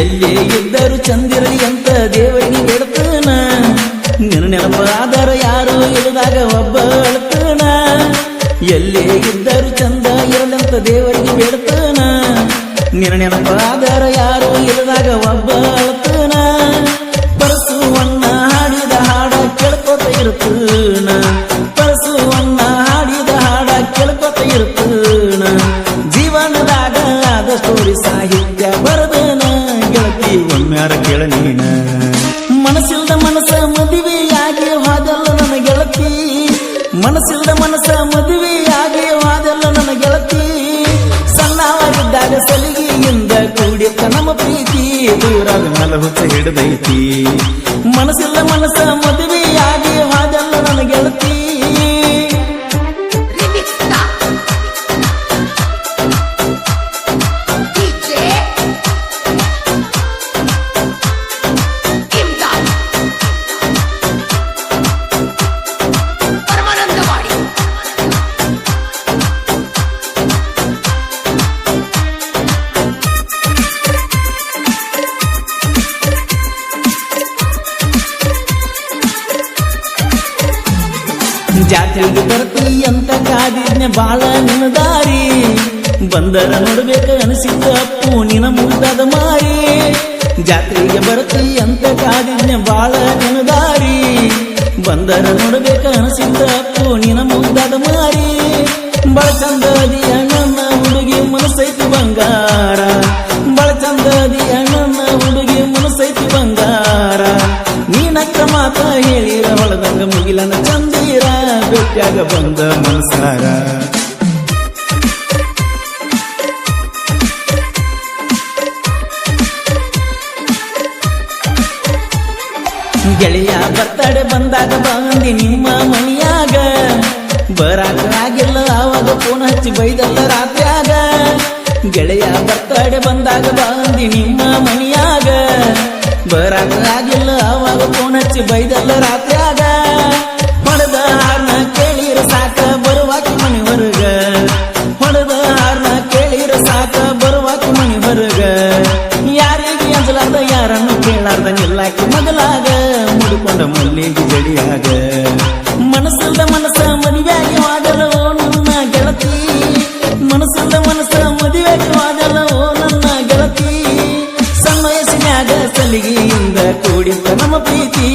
ಎಲ್ಲೇ ಇದ್ದರು ಚಂದಿರಲಿ ಅಂತ ದೇವರಿಗೆ ಬಿಡ್ತಾನ ನಿನ್ನ ನೆನಪಾದರ ಯಾರು ಇಲ್ಲದಾಗ ಒಬ್ಬ ಅಳ್ತಾನ ಎಲ್ಲೇ ಇದ್ದರು ಚಂದ ಇರಲಂತ ದೇವರಿಗೆ ಬಿಡ್ತಾನ ನಿನ್ನ ನೆನಪಾದರ ಯಾರು ಇಲ್ಲದಾಗ ಒಬ್ಬ ಪ್ರೀತಿ ದೂರಾದ ಹುಚ್ಚ ಹಿಡಿದೈತಿ. ಮನಸ್ಸಿಲ್ಲ ಮನಸ್ಸ ಮದುವೆಯಾಗಿ ಜಾತ್ರೆಗೆ ಬರ್ತಿ ಅಂತ ಕಾದಿದ್ನೆ ಬಾಳ ನಿನ್ನ ದಾರಿ. ಬಂದರ ನೋಡ್ಬೇಕ ಅನಿಸಿದ್ದ ಅಪ್ಪು ನಿನ ಮುಗ್ದದ ಮಾರಿ. ಜಾತ್ರೆಗೆ ಬರತಿ ಅಂತ ಕಾದಿದ್ನೆ ಬಾಳ ನಿನ್ನ ದಾರಿ. ಬಂದರ ನೋಡ್ಬೇಕ ಅನಿಸಿದ್ದ ಅಪ್ಪು ನಿನ ಮುಗ್ದದ ಮಾರಿ. ಬಳ ಚಂದದಿ ಅಣ್ಣನ ಹುಡುಗಿ ಮನಸ್ಸೈತಿ ಬಂಗಾರ. ಬಳ ಚಂದದಿ ಅಣ್ಣನ ಹುಡುಗಿ ಮನಸ್ಸೈತಿ ಬಂಗಾರ. ನೀನಕ್ಕ ಮಾತ ಹೇಳಿರ ಹೊಳದಂಗ ಮುಗಿಲನ ಬೆಟ್ಟಾಗ ಬಂದ ಮನಸಾರ ಗೆಳೆಯ ಬತ್ತಡೆ ಬಂದಾಗ ಬಂದಿ ನಿಮ್ಮ ಮನೆಯಾಗ. ಬರಾಕ ಆಗಿಲ್ಲ, ಆವಾಗ ಫೋನ್ ಹಚ್ಚಿ ಬೈದಲ್ಲ ರಾತ್ರಿಯಾಗ. ಗೆಳೆಯ ಬತ್ತಡೆ ಬಂದಾಗ ಬಂದಿ ನಿಮ್ಮ ಮನೆಯಾಗ. ಬರಾಗಿಲ್ಲ ಆವಾಗ ಫೋನ್ ಹಚ್ಚಿ ಬೈದಲ್ಲ ರಾತ್ರಿಯಾಗ. ಜಡಿಯಾಗ ಮನಸ್ಸಲ್ದ ಮನಸ್ಸ ಮದುವೆಯಾಗಿ ವಾದಲ್ಲ ಓ ನನ್ನ ಗೆಳತಿ? ಮನಸ್ಸಲ್ದ ಮನಸ್ಸ ಮದುವೆಯಾಗಿ ವಾದಲ್ಲ ಓ ನನ್ನ ಗೆಳತಿ? ಸಣ್ಣ ವಯಸ್ಸಿನ್ಯಾಗ ಸಲಿಗೆಯಿಂದ ಕೂಡಿದ್ದ ನಮ್ಮ ಪ್ರೀತಿ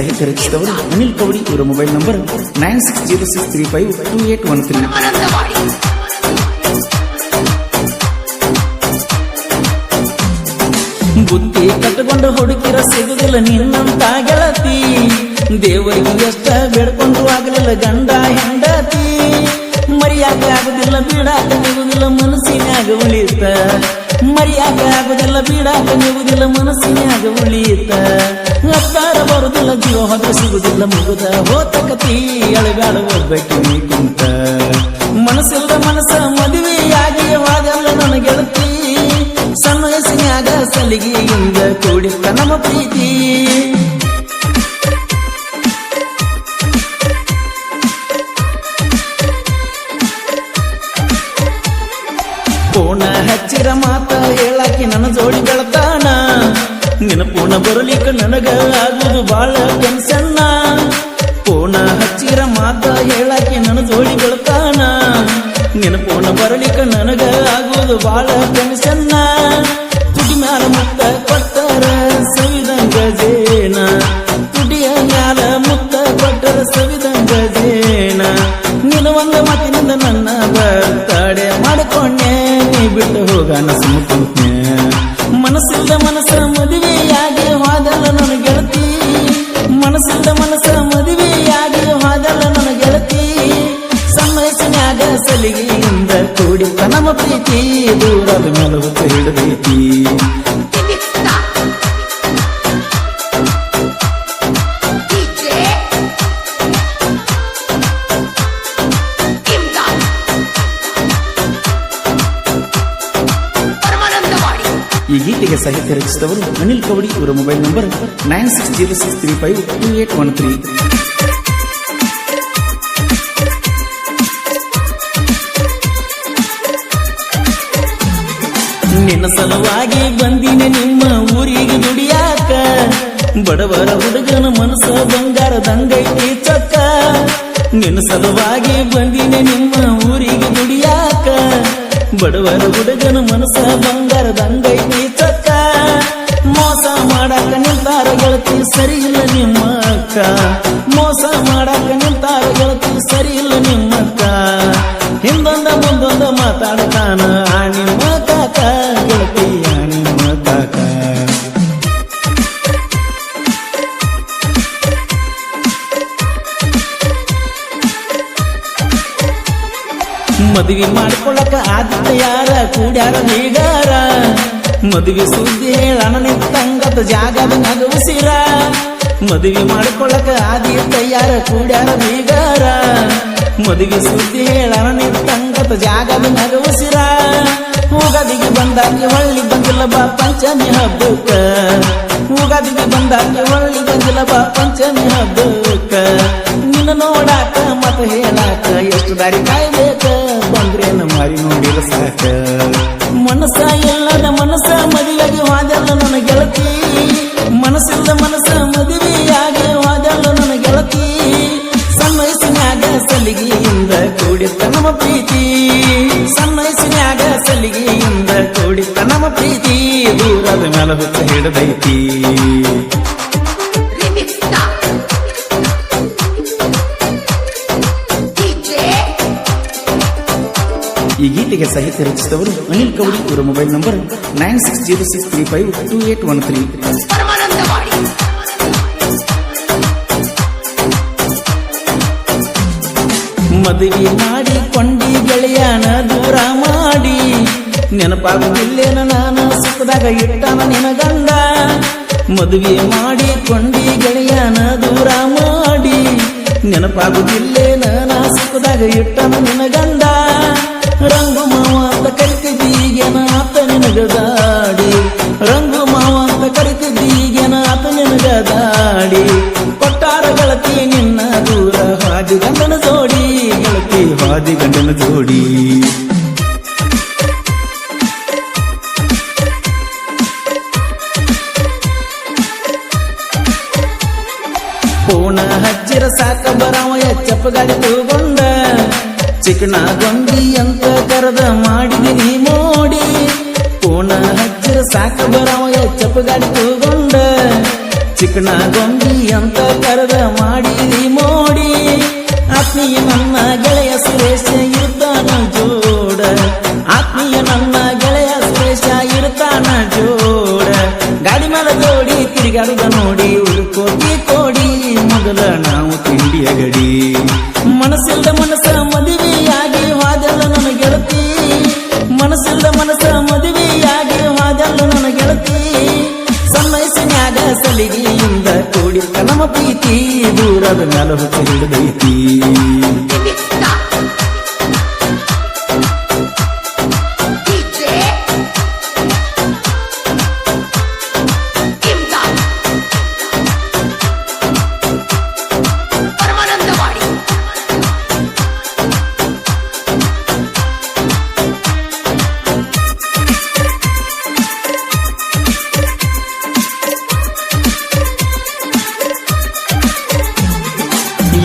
ಸಾಹಿತ್ಯ ಅನಿಲ್ ಕೌಡಿ ಇವರ mobile number nine six zero six three five two eight one three. ಬುತ್ತಿ ಕಟ್ಟಕೊಂಡು ಹುಡುಕಿರ ಸಿಗುದಿಲ್ಲ ನಿನ್ನಂತ ಗೆಳತಿ. ದೇವರಿಗೆ ಎಷ್ಟ ಬೇಡ್ಕೊಂಡು ಆಗಲಿಲ್ಲ ಗಂಡ, ಹೆಂಡತಿ. ಮರ್ಯಾದೆ ಆಗುದಿಲ್ಲ ಬೀಡಾಕ ನಿಗುದಿಲ್ಲ ಮನಸ್ಸಿನಾಗ ಉಳಿತ ಮರ್ಯಾದೆ ಆಗುದಿಲ್ಲ ಬೀಡಾಕ ನಿಗುದಿಲ್ಲ ಮನಸ್ಸಿನಾಗ ಉಳಿತ ಅತ್ತಾರ ಜೀವ ಹೋದ್ರೆ ಸಿಗುದಿಲ್ಲ ಮುಗುದ ಹೋತ ಕತಿ ಅಳಗಾಡ ಹೋಗ್ಬೇಕು ನೀ ಕುಂತ. ಮನಸ್ಸಿಲ್ಲದ ಮನಸ್ಸ ಮದುವೆಯಾಗಿ ವಾಗಲ್ಲ ನನ್ನ ಗೆಳತಿ ಸಣ್ಣ ವಯಸ್ಸಿನ್ಯಾಗ ಸಲಿಗೆಯಿಂದ ಕೂಡಿತ್ತ ನಮ್ಮ ಪ್ರೀತಿ. ಕೋಣ ಹಚ್ಚಿರ ಮಾತ ಹೇಳಾಕಿ ನನ್ನ ಜೋಡಿ ಬೆಳತಾನ ನಿನ್ನ ಪೂರ್ಣ ಬರಲಿಕ್ಕ ನನಗ ಆಗುದು ಬಾಳ ಟೆನ್ಷನ್ನ ಪೂರ್ಣ ಹಚ್ಚಿರ ಮಾತ ಹೇಳಾಕಿ ನನ್ನ ಜೋಡಿ ಬೆಳತಾನ ನಿನ್ನ ಪೂರ್ಣ ಬರಲಿಕ್ಕ ನನಗ ಆಗುದು ಬಾಳ ಟೆನ್ಷನ್ನ ಪ್ರೀತಿ ದೂರದ ಮೇಲೆ ಹೊತ್ತು ಹಿಡಿದೈತಿ ಈ ಗೀತೆಗೆ ಸಾಹಿತ್ಯ ರಚಿಸಿದವರು ಅನಿಲ್ ಕವಡಿ ಇವರ mobile number nine six zero six three five two eight one three. ನಿನ್ನ ಸಲುವಾಗಿ ಬಂದಿನ ನಿಮ್ಮ ಊರಿಗೆ ದುಡಿಯಾಕ. ಬಡವರ ಹುಡುಗನ ಮನಸ್ಸ ಬಂಗಾರದಂಗೈತಿ ಚೊಕ್ಕ. ನಿನ್ನ ಸಲುವಾಗಿ ಬಂದಿನ ನಿಮ್ಮ ಊರಿಗೆ ದುಡಿಯಾಕ. ಬಡವರ ಹುಡುಗನ ಮನಸ್ಸ ಬಂಗಾರದಂಗೈತಿ ಚೊಕ್ಕ. ಮೋಸ ಮಾಡಾಕ ನಿಲ್ತಾರ ಗೆಳತಿ ಸರಿ ಇಲ್ಲ ನಿಮ್ಮ ಅಕ್ಕ. ಮೋಸ ಮಾಡಾಕ ನಿಲ್ತಾರ ಗೆಳತಿ ಸರಿ ಇಲ್ಲ ನಿಮ್ಮ ಅಕ್ಕ. ಹಿಂದೊಂದ ಮುಂದೊಂದ ಮಾತಾಡ್ತಾನ ಆ ಮದುವೆ ಮಾಡ್ಕೊಳಕ ಆದಿತ್ಯ ಯಾರ, ಕೂಡ್ಯಾರ ಬೀಗಾರ ಮದುವೆ ಸುದ್ದಿ ಹೇಳಣ ನಿಂತಂಗದ ಜಾಗದ ನಗುಸಿರ. ಮದುವೆ ಮಾಡ್ಕೊಳಕ ಆದಿತ್ಯ ಯಾರ, ಕೂಡ್ಯಾರ ಬೀಗಾರ ಮದುವೆ ಸುದ್ದಿ ಹೇಳಣ ನಿಂತಂಗದ ಜಾಗದ ನಗುಸಿರ ಉಗದಿಗೆ ಬಂದಾಗಿ ಹೊಳ್ಳಿ ಬಂದಿಲ್ಲ ಬಾ ಪಂಚಮಿ ಹಬ್ಬಕ್ಕ. ಉಗದಿಗೆ ಬಂದಾಗಿ ಹೊಳ್ಳಿ ಬಂದಿಲ್ಲ ಬಾ ಪಂಚಮಿ ಹಬ್ಬಕ್ಕ. ನಿನ್ನ ನೋಡಾಕ ಮತ ಹೇಳಾಕ ಎಷ್ಟು ದಾರಿ ಕಾಯ್ಬೇಕ? ಬಂದ್ರೇನು ಮಾರಿ ನೋಡಿರ ಸಾಕ. ಮನಸ್ಸ ಎಲ್ಲದ ಮನಸ್ಸ ಮದುವೆಗೆ ವಾದಲ್ಲ ನನ್ನ ಗೆಳತಿ. ಮನಸ್ಸಿಲ್ಲದ ಮನಸ್ಸ ಕೂಡಿತ್ತ ನಮ್ಮ ಪ್ರೀತಿ. ಸಣ್ಣ ವಯಸ್ಸಿನ್ಯಾಗ ಸಲಿಗೆಯಿಂದ ಕೂಡಿತ್ತ ನಮ್ಮ ಪ್ರೀತಿ. ದೂರದ ಮೇಲೆ ಹುತ್ತ ಹಿಡದೈತಿ. ಈ ಗೀತೆಗೆ ಸಾಹಿತ್ಯ ರಚಿಸಿದವರು ಅನಿಲ್ ಕೌಡಿ. ಇವರ mobile number nine six zero six three five two eight one three. ಮದುವೆ ಮಾಡಿ ಕೊಂಡಿ ಗೆಳೆಯನ ದೂರ ಮಾಡಿ. ನೆನಪಾಗುತ್ತಿಲ್ಲೇನ ನಾನು? ಸುಖದಾಗ ಇಟ್ಟನ ನಿನ ಗಂಡ. ಮದುವೆ ಮಾಡಿ ಕೊಂಡಿ ಗೆಳೆಯನ ದೂರ ಮಾಡಿ. ನೆನಪಾಗುತ್ತಿಲ್ಲೇನ ನಾ ಸುಖದಾಗ ಇಟ್ಟನ ನಿನ ಗಂಡ. ರಂಗು ಮಾವ ಅಂತ ಕರಿತಿದ್ದೀಗೆನ ಆತ ನಿನಗದಾಡಿ ರಂಗು ಮಾವ ಅಂತ ಕರಿತಿದ್ದೀಗೆನ ಆತ ನಿನಗದಾಡಿ ಕೊಟ್ಟಾರ ಗೆಳತಿ ನಿನ್ನ ದೂರ ಹಾಡಿ ಗಂಡನ ಗೆಳತಿ ಗಂಡನ ಜೋಡಿ. ಪೂನ ಹಚ್ಚಿರ ಸಾಕ ಬರಾವ ಎಚ್ಚಪ್ಪ ಗಾಡಿ ತಗೊಂಡ. ಚಿಕನ ಗೊಂಡಿ ಅಂತ ಕರೆದ ಮಾಡಿದಿನಿ ಮೋಡಿ. ಪೂನ ಹಚ್ಚಿರ ಸಾಕ ಬರಾವ ಎಚ್ಚಪ್ಪ ಗಾಡಿ ತಗೊಂಡ. ಚಿಕನ ಗೊಂಡಿ ಅಂತ ಕರೆದ ಮಾಡಿದಿ ಮೋಡಿ. ಆತ್ಮೀಯ ನನ್ನ ಗೆಳೆಯ ಸುರೇಶ ಇರ್ತಾನ ಜೋಡ. ಆತ್ಮೀಯ ನನ್ನ ಗೆಳೆಯ ಸುರೇಶ ಇರ್ತಾನ ಜೋಡ. ಗಾಡಿ ಮೇಲೆ ಜೋಡಿ ತಿರುಗಾಡಿದ ನೋಡಿ ಉಳ್ಕೋತಿ ಕೋಡಿ ಮೊದಲ ನಾವು ತಿಂಡಿಯ ಗಡಿ ಮನಸ್ಸಿಲ್ಲದ ಮನಸ್ಸ ಪ್ರೀತಿ ದೂರದ ನೆಲವು ಹೊತ್ತು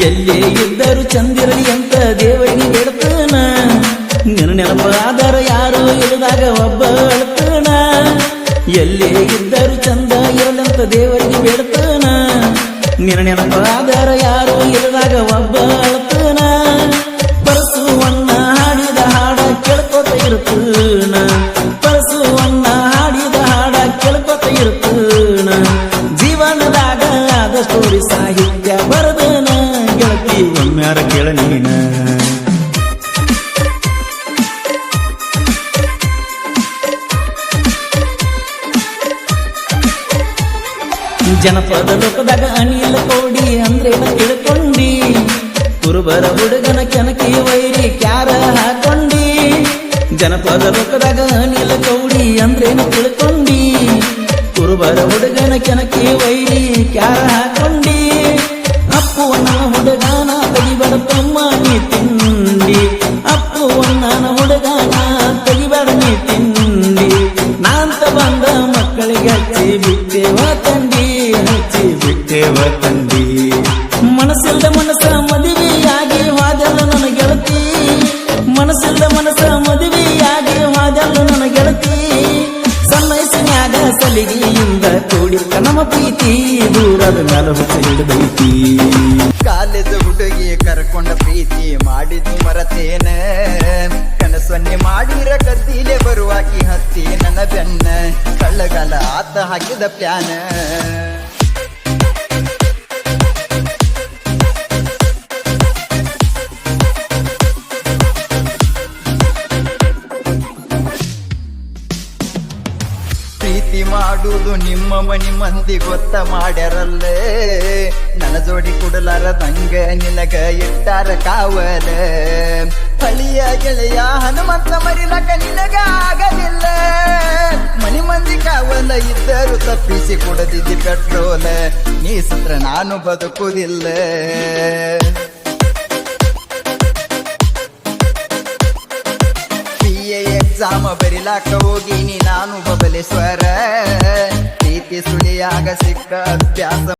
ಎಲ್ಲೇ ಇದ್ದರು ಚಂದಿರಲಿ ಅಂತ ದೇವರಿಗೆ ಬೇಡ್ತಾನ ನಿನ್ನ ನೆನಪಾದರ ಯಾರು ಇಳಿದಾಗ ಒಬ್ಬ ಅಳ್ತಾನ ಎಲ್ಲೇ ಇದ್ದರು ಚಂದ ಇರಲಂತ ದೇವರಿಗೆ ಬೇಡ್ತಾನ ನಿನ್ನ ನೆನಪಾದರ ಯಾರು ಇಳಿದಾಗ ಒಬ್ಬ ಜನಪದ ಲೋಕದಾಗ ಅನಿಲ ಕೋಡಿ ಅಂದ್ರೆ ತಿಳ್ಕೊಂಡಿ. ಕುರುಬರ ಹುಡುಗನ ಕೆನಕಿ ವೈರಿ ಕ್ಯಾರ ಹಾಕೊಂಡಿ. ಜನಪದ ಲೋಕದಾಗ ಅನಿಲ ಕೌಡಿ ಅಂದ್ರೇನು ತಿಳ್ಕೊಂಡಿ. ಕುರುಬರ ಹುಡುಗನ ಕೆನಕಿ ವೈರಿ ಕ್ಯಾರ ಹಾಕೊಂಡಿ. ಗೆಳತಿ ಸಣ್ಣಸಿನಾಗ ಸಲಿಗೆಯಿಂದ ಕೂಡಿರ್ತ ನಮ್ಮ ಪ್ರೀತಿ, ದೂರದ ನಲವತ್ತು ಹಿಡಿದೈತಿ. ಕಾಲೇಜ ಹುಡುಗಿ ಕರ್ಕೊಂಡ ಪ್ರೀತಿ ಮಾಡಿದ್ದು ಮರತೇನ. ಕನಸನ್ನೇ ಮಾಡಿರ ಕದ್ದಿಲೆ ಬರುವಾಕಿ ಹತ್ತಿ ನನ್ನ ಬೆನ್ನ. ಕಳ್ಳಗಾಲ ಆತ ಹಾಕಿದ ಪ್ಯಾನ. ಮಾಡುವುದು ನಿಮ್ಮ ಮನಿ ಮಂದಿ ಗೊತ್ತ ಮಾಡ್ಯಾರಲ್ಲೇ. ನನ್ನ ಜೋಡಿ ಕುಡಲಾರದಂಗ ನಿನಗ ಇಟ್ಟಾರ ಕಾವಲ. ಹಳಿಯ ಗೆಳೆಯ ಹನುಮಂತ ಮರಿನಕ ನಿನಗ ಆಗಲಿಲ್ಲ. ಮನಿ ಮಂದಿ ಕಾವಲ ಇದ್ದರು ತಪ್ಪಿಸಿ ಕೊಡದಿದ್ದಿ ಪೆಟ್ರೋಲ್. ನೀ ಸತ್ರ ನಾನು ಬದುಕುವುದಿಲ್ಲ. ಎಕ್ಸಾಮ ಬರಿಲಾಕ ಹೋಗಿನಿ ನಾನು ಬಬಲೇಶ್ವರ ಪ್ರೀತಿ ಸುಳಿಯಾಗ ಸಿಕ್ಕ ಅಭ್ಯಾಸ.